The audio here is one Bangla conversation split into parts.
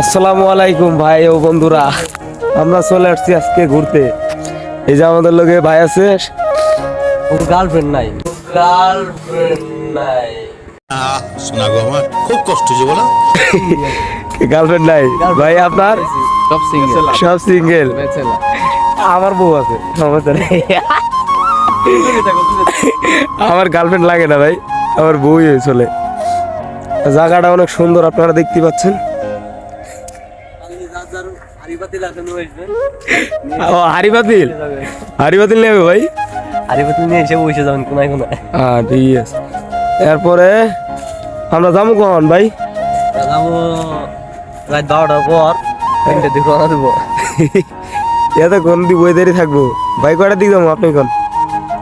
আসসালামু আলাইকুম ভাই ও বন্ধুরা। আমরা চলে আসছি আজকে ঘুরতে। এই যে আমাদের লোকে ভাই আছে। ওর গার্লফ্রেন্ড নাই। গার্লফ্রেন্ড নাই। শোনা গো আমার খুব কষ্ট যে বলো। গার্লফ্রেন্ড নাই। ভাই আপনার? সব সিঙ্গেল সব সিঙ্গেল আমার বউ আছে সমস্যা নেই। আমার গার্লফ্রেন্ড লাগে না ভাই আমার বউই চলে। জায়গাটা অনেক সুন্দর আপনারা দেখতে পাচ্ছেন। ও হারি বাতিল হারি নেবে ভাই? আরে তুমি নিয়ে এসে বসে যাবেন কোনায় কোনায়। হ্যাঁ ঠিক আছে। এরপরে আমরা যাব কখন ভাই? যাব রাত বারোটার পর। তিনটে দিকে রওনা দেবো। এতে কোন দিক ওয়েদারই থাকব? ভাই কয়টার দিক যাব আপনি কোন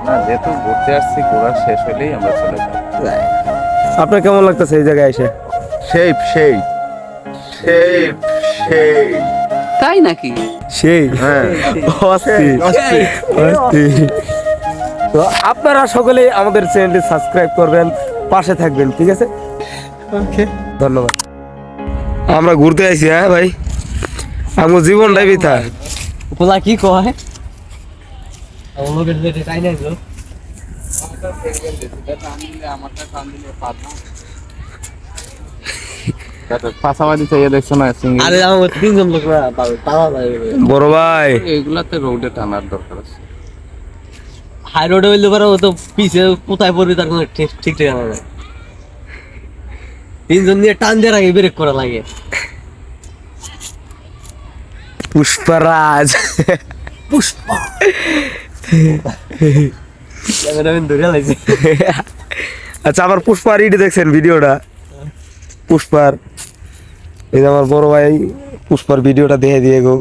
না যেহেতু ঘুরতে আসছি ঘোরা শেষ হলেই আমরা চলে যাব। আপনার কেমন লাগতেছে এই জায়গায় এসে? সেই সেই। সেই সেই। তাই নাকি? সেই? হ্যাঁ। তো আপনারা সকলেই আমাদের চ্যানেলটি সাবস্ক্রাইব করবেন পাশে থাকবেন ঠিক আছে? ওকে। ধন্যবাদ। আমরা ঘুরতে আইছি হ্যাঁ ভাই? আমার জীবনটাই বিথা। পোলা কি কয় আমার লোকের যেটা চাই না তো পাশাপাশি চাইয়ে দেখছ না সিঙ্গেল। আরে আমার তিনজন লোক না পাওয়া যাবে। বড় ভাই। এগুলাতে রোডে টানার দরকার আছে। হাই রোডে হইলে পারে ও তো পিছে কোথায় পড়বে তার কোনো ঠিক ঠিক ঠিকানা নাই। তিনজন নিয়ে টান ব্রেক করা লাগে। পুষ্পরাজ। পুষ্পা। আচ্ছা আমার পুষ্পার ইডি দেখছেন ভিডিওটা? পুষ্পার এই যে আমার বড় ভাই পুষ্পার ভিডিওটা দেখে দিয়ে গো।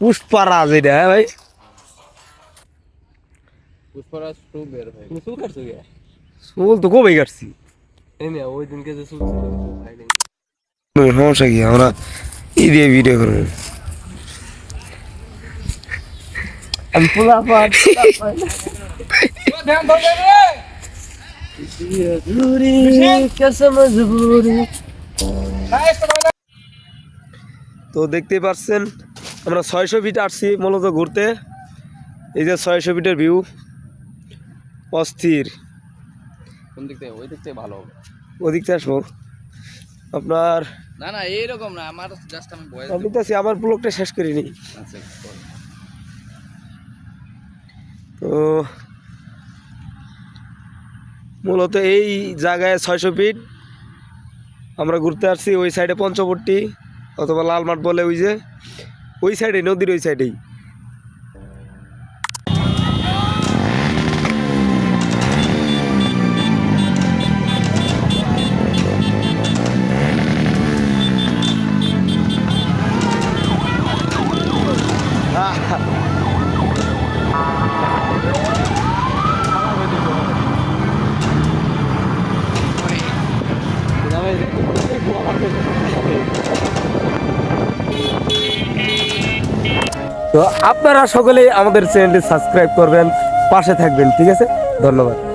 পুষ্পারাজ এটা হ্যাঁ ভাই? পুষ্পরাজ টু বের হয়ে। তুমি চুল কাটছো কে? চুল তো কবে কাটছি। এই নিয়ে সমস্যা কি আমরা ভিডিও তো দেখতে পাচ্ছেন আমরা ছয়শো ফিট আসছি মূলত ঘুরতে। এই যে ছয়শো ফিটের ভিউ অস্থির। কোন দিক থেকে? ওই দিক থেকে ভালো হবে। ওদিক থেকে আসব। আপনার না না এইরকম না আমার জাস্ট আমি বয়স আমি দেখতেছি আমার ব্লগটা শেষ করিনি। আছে তো মূলত এই জায়গায় ছয়শো ফিট। আমরা ঘুরতে আসছি ওই সাইডে পঞ্চবট্টি অথবা লাল মাঠ বলে ওই যে ওই সাইডে নদীর ওই সাইডেই তো আপনারা সকলেই আমাদের চ্যানেলটি সাবস্ক্রাইব করবেন পাশে থাকবেন ঠিক আছে? ধন্যবাদ।